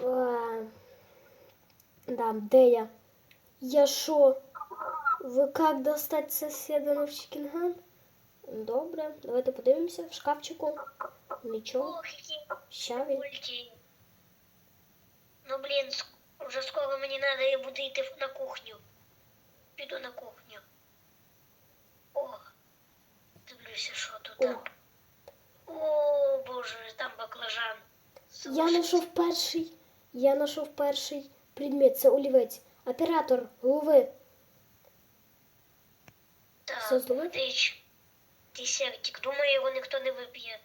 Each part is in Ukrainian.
Е, Да, де я? Що? Ви як достати соседа на Чикінган? Добре, давайте подивимося в шкафчику. Нічого. Щаві. Ну, блін, вже скоро мені треба я буду йти на кухню. Піду на кухню. О, дивлюся, що тут. О. О, боже, там баклажан. Я знайшов перший. Я знайшов перший предмет. Це олівець. Оператор, голови. все Так, зловив? ти, ч- ти сертик, думаю, його ніхто не вип'є.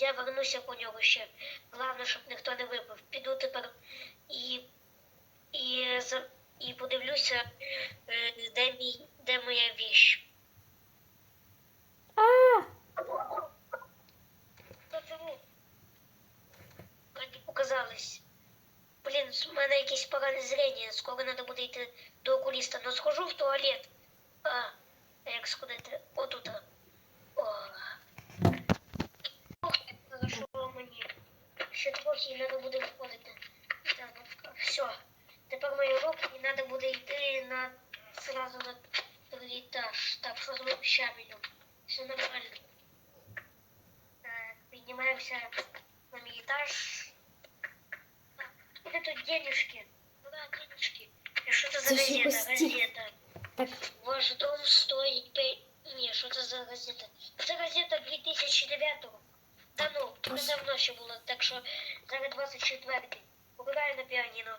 Я вернуся по нього ще. Головне, щоб ніхто не випив. Піду тепер і, і, за- і подивлюся, е, де, мій, де моя віщ. А! Почему? Мені показалось. Блін, у мене якесь погане зрення. Скоро треба буде йти до окуліста. Ну схожу в туалет. А, як сходити? Отут. О. Ох, хорошо мені. Ще трохи і треба буде виходити. Так, все. Тепер мої руки і треба буде йти на сразу на другий етаж. Так, що з щабелем? Все нормально. Піднімаємося на мій етаж. Так, Откуда тут денежки? Куда денежки? И что это за Це ж газета? якось ті- Газета. Так, Ваш дом стоит пе... Не, что это за газета? Это газета 2009-го. Да ну, Тож. це давно ще було, так що зараз 24-й. Погуляю на піаніно.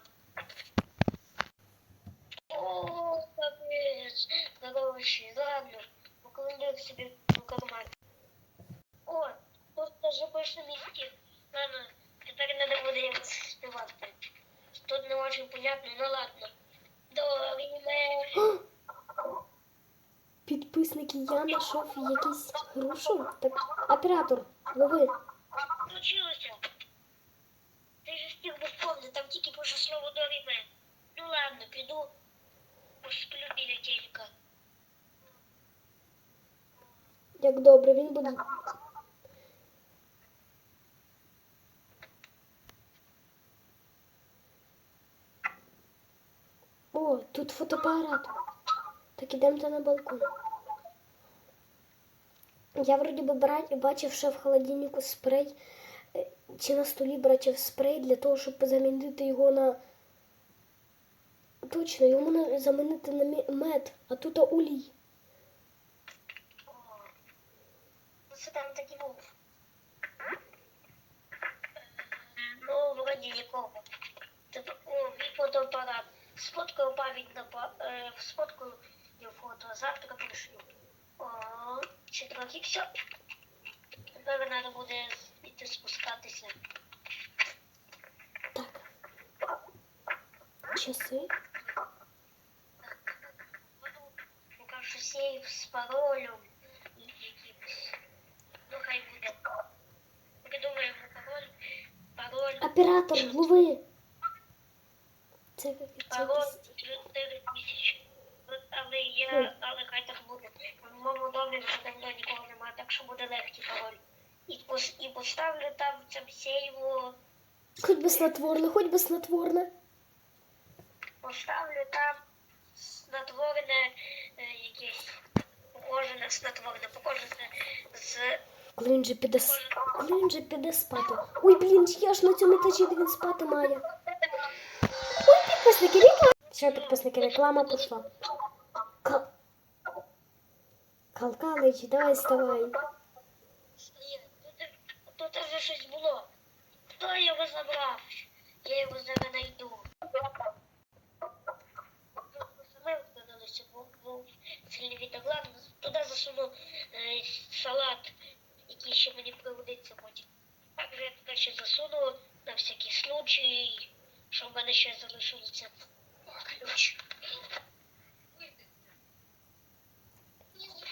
О, капець, гроші, ладно, покладу їх собі в карман. О, тут даже пишне місті. Ладно, Тепер надо буде їх співати. Тут не очень понятно, ну ладно. Доріме. підписники, я знайшов якісь грушу. Так, оператор, лови. случилося? Ти ж встиг би вспомнити, там тільки пише слово Доріме. Ну ладно, піду посплю біля телека. Як добре, він буде. О, тут фотоапарат. Так ідемте на балкон. Я вроді би бра- бачив, що в холодильнику спрей, е, чи на столі бачив спрей для того, щоб замінити його на. Точно, його можна замінити на мед, а тут улій. Ну що там таки був? Ну, вроді нікого. О, фотоапарат. Сфоткаю пам'ять на е, сфоткаю я фото, завтра пришлю. Трохи все. Тепер треба буде йти спускатися. Так. Часи. Поки що сейф з паролем якимось. Ну, хай буде. Придумаємо пароль. Пароль. Оператор, лови. 4 тисячі. Але я, але хай так буде. В моєму домі вже давно нікого немає, так що буде легкий пароль. І, пос, і поставлю там цьому сейву, Хоч би снотворне, хоч би снотворне. поставлю там снотворне е, якесь. Похоже на снотворне, похоже на з Коли він же піде, с- коли він же піде спати. Ой, блін, я ж на цьому етажі, де він спати має. Ой, підписники, реклама. Що, підписники, реклама пішла. Кал... Калкалич, давай вставай. Ні, тут, тут вже щось було. Хто його забрав? Я його зараз знайду. Саме вкладалося, бо був сильний вітоглад. Туди засуну е, салат, який ще мені пригодиться потім. Також я туди ще засуну на всякий случай, Що в мене ще залишилося ключ.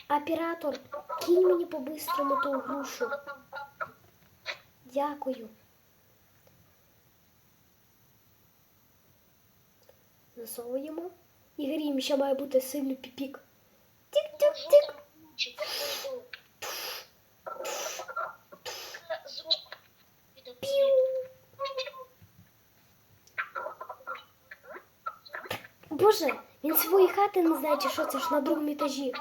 Оператор, кинь мені по-бистрому ту грушу. Дякую. Засовуємо. І грім, ще має бути сильний піпік. Тік-тік-тік. Ключик, я прийду. Звук. Піу. Боже, він своєї хати не знає, чи що це ж на другому етажі.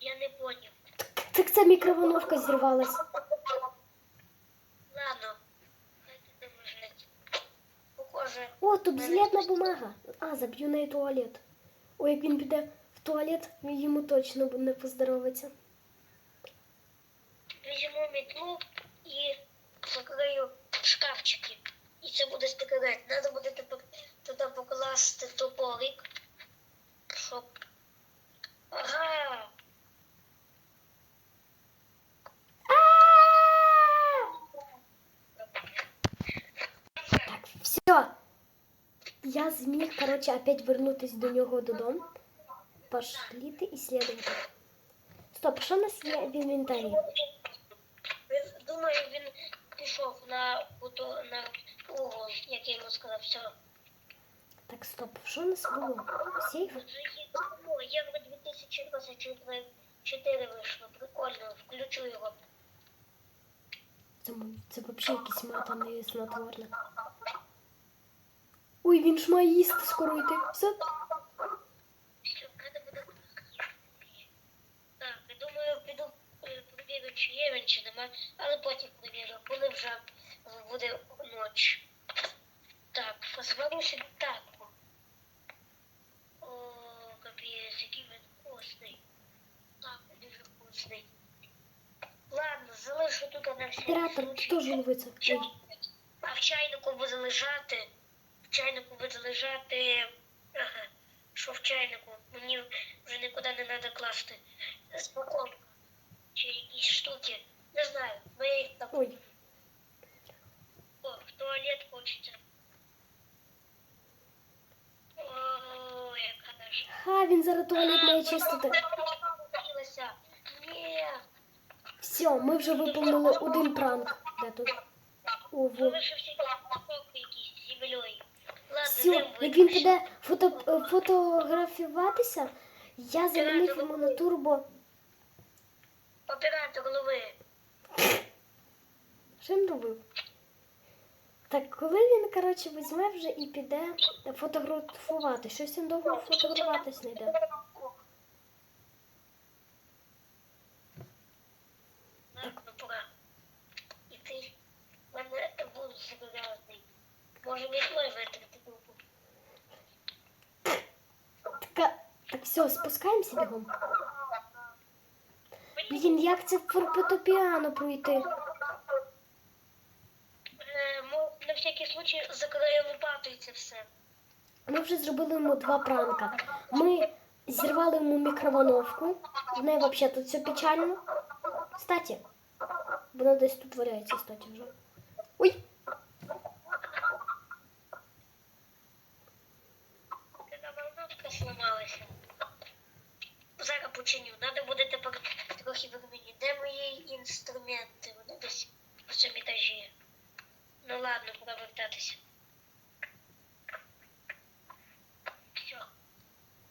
Я не поняв. Так це мікроволновка зірвалась. Ладно. Похоже, О, тут взлітна бумага. А, заб'ю неї туалет. Ой, як він піде в туалет, йому точно не поздоровиться. візьму мітлу і закрию шкафчики. І це буде секрет. Треба буде тепер туди покласти топорик, щоб. Ага! Все. Я зміг, короче, опять вернутись до нього додому. Пошліти і слідувати. Стоп, що у нас є в інвентарі? Пішов на на угол, як я йому сказав, все. Так, стоп, що у нас було? Сейф? Євро 2024 вийшло. Прикольно, включу його. Це, це взагалі якийсь мата не снотворне. Ой, він ж має їсти скоро йти. Все, треба буде. Так, я думаю, піду е, перевірю, чи є він, чи нема, але потім перевірю, коли вже буде ніч. Так, собі тапку. О, капець, який він вкусний. Так, дуже вкусний. Ладно, залишу тут на всякий Оператор, случай. хто ж ловиться? Чай- А в чайнику буде лежати. В чайнику буде лежати. Ага. Що в чайнику? Мені вже нікуди не треба класти. Споконка. Чи якісь штуки. Не знаю. Ми там. Ой. О, в туалет хочеться. О, як хорошо. Ха, він зараз туалет має чистити. Ні. Все, ми вже виповнили один пранк. Де тут? Ого. Тільки якийсь з землею. Все, як він піде фото, е, фотографуватися, я замінив йому на турбо. Оператор лови. Що він робив? Так, коли він, коротше, візьме вже і піде фотографувати. Щось він довго фотографуватись не йде. Зобов'язаний. Може, мітлою витрати. Так, так все, спускаємося бігом. Блін, як це в фортепіано пройти? Е, на всякий случай закрию лопатою це все. Ми вже зробили йому два пранка. Ми зірвали йому мікроволновку. В неї взагалі тут все печально. Кстати, вона десь тут валяється, кстати, вже. Ой, Така волновка сломалася. Зараз починю. Трохи вермені. Де мої інструменти? Вони десь в цьому етажі. Ну ладно, пора вертатися. Все.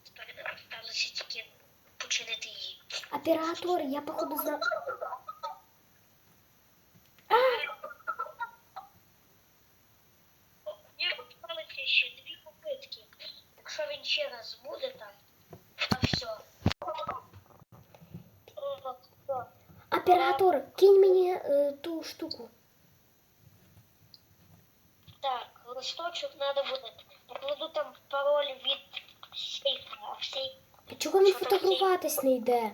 Тепер залишиться тільки починити її. оператор, я походу знаю. О, Мені залишилося ще дві попитки. Якщо він ще раз буде там, Оператор, кинь мені е, ту штуку. Так, листочок треба буде. Покладу там пароль від сейфа, а в сейф Чого він фотографуватись не йде?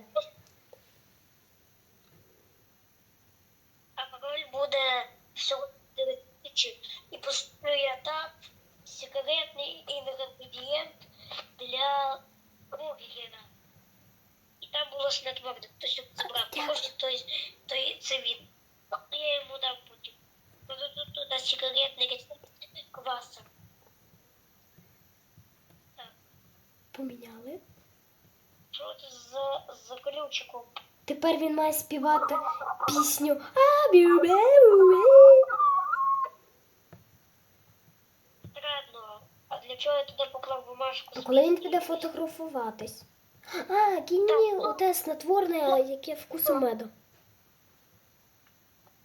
а пароль буде всього 4 тисячі. І поставлю я так секретний інгредієнт для бургера. Там було снотворне, хтось забрав. Може, той, той це він. Я йому дам потім. Тут, тут, тут секретний рецепт кваса. Так, Поміняли. що це за, за ключиком? Тепер він має співати пісню. А, бю бе бу Странно. А для чого я туди поклав бумажку? А коли він піде фотографуватись? А, кинь мені оте снотворне, яке вкусу меду.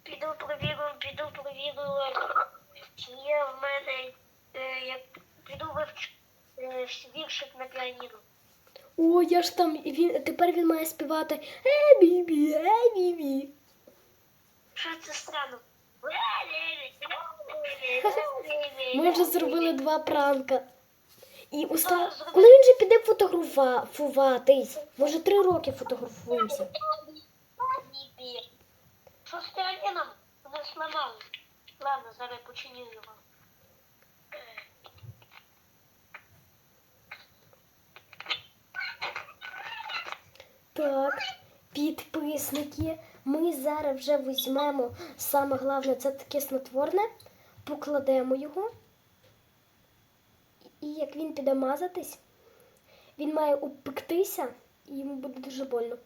Піду провірю, піду провірю, чи є в мене, е, як піду вивчу е, віршик на піаніно. О, я ж там він тепер він має співати е бібі, е бібі. Що це странно? Ми вже зробили два пранка. І уста... коли він же піде фотографуватись? Може три роки фотографуємося. Що з піаніном? Воно сломало. Ладно, зараз починю його. Так, підписники. Ми зараз вже візьмемо саме головне це таке снотворне, покладемо його. Як він піде мазатись, він має упектися і йому буде дуже больно.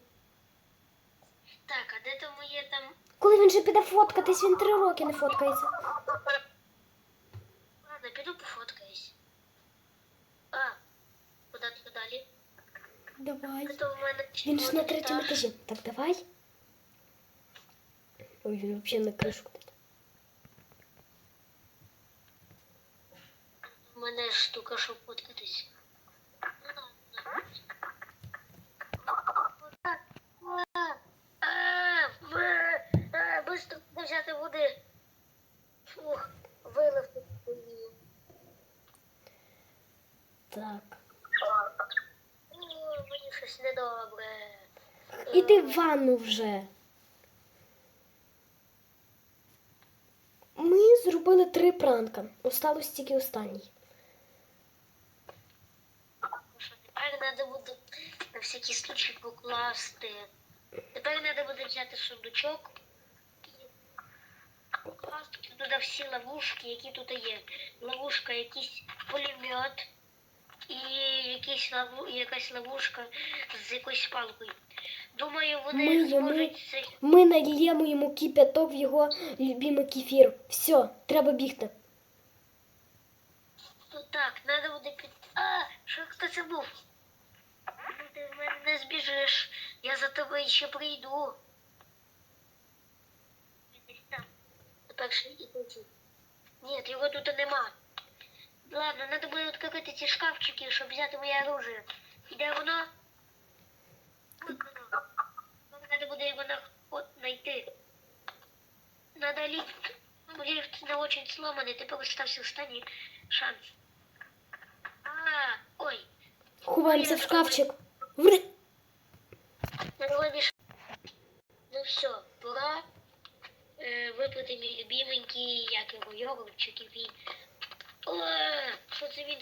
Так, а де то моє там Коли він же піде фоткатись, він три роки не фоткається. Ладно, піду пофоткаюсь. А, куди тут далі? Давай. То в мене Він ж на червоний третьому етаж. етажі. Так, давай. Ой, він взагалі на кришу. У мене штука, щоб фоткатись. Быстро взяти води. Фух, вилив. Так. Мені щось недобре. Іди в ванну вже. Ми зробили три пранка. Осталось тільки останній. Що, Тепер треба буде на всякий случай покласти. Тепер треба буде взяти сундучок і покласти туди всі ловушки, які тут є. Ловушка, якийсь пулемет і якийсь лову, якась ловушка з якоюсь палкою. Думаю, вони Ми йому- зможуть це. Ми нальємо йому кипяток в його любимий кефір. Все, треба бігти. Ну так, треба буде під. А, що хто це був? Ну, Ти в мене не збіжиш. Я за тобою ще прийду. Перший і третій. Ні, його тут нема. Ладно, треба буде відкрити ці шкафчики, щоб взяти моє оружие. І де воно? Треба буде його знайти. Надо ліфт. Ліфт не очень сломаний, тепер остався останній шанс. А, ой, Ховаємося в шкафчик. Народиш. Ну все, пора е, випити мій любименький, як його йогурт чи кефір. О, що це він?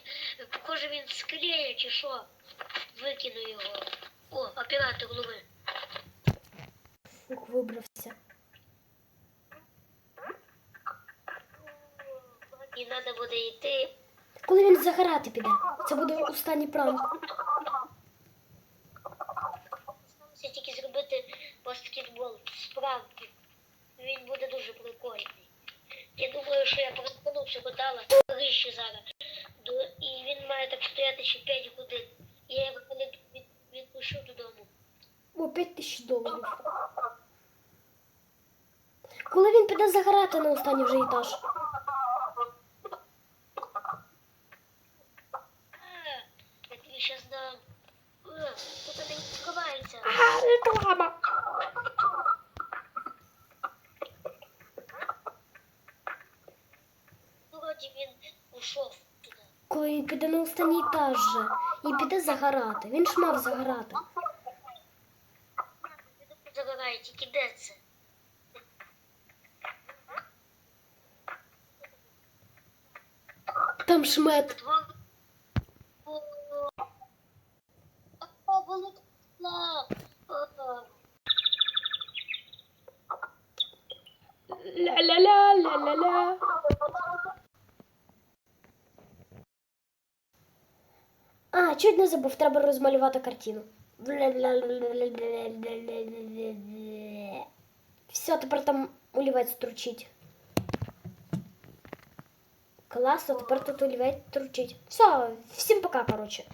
Похоже, він склеє чи що? Викину його. О, оператор лови. Фух, вибрався. І треба буде йти. Коли він загорати піде, це буде останній пранк. Баскетбол. Він буде дуже прикольний. Я думаю, що я перекону цього дала вище зараз. І він має так стояти ще 5 годин. Я його коли від, відпущу додому. О, 5 тисяч доларів. Коли він піде загорати на останній вже етаж. А, я тобі щас дам. Е, Тут вони відкриваються. А, реклама. Вроді він ушов туди. Коли він піде на останній етаж же і піде загорати. Він ж мав загорати. Загорає, тільки де це? Там шмет. Двор. О, чуть не забув, треба розмалювати картину. Все, тепер там олівець тручить. Класно, тепер тут олівець тручить. Все, всім пока, коротше.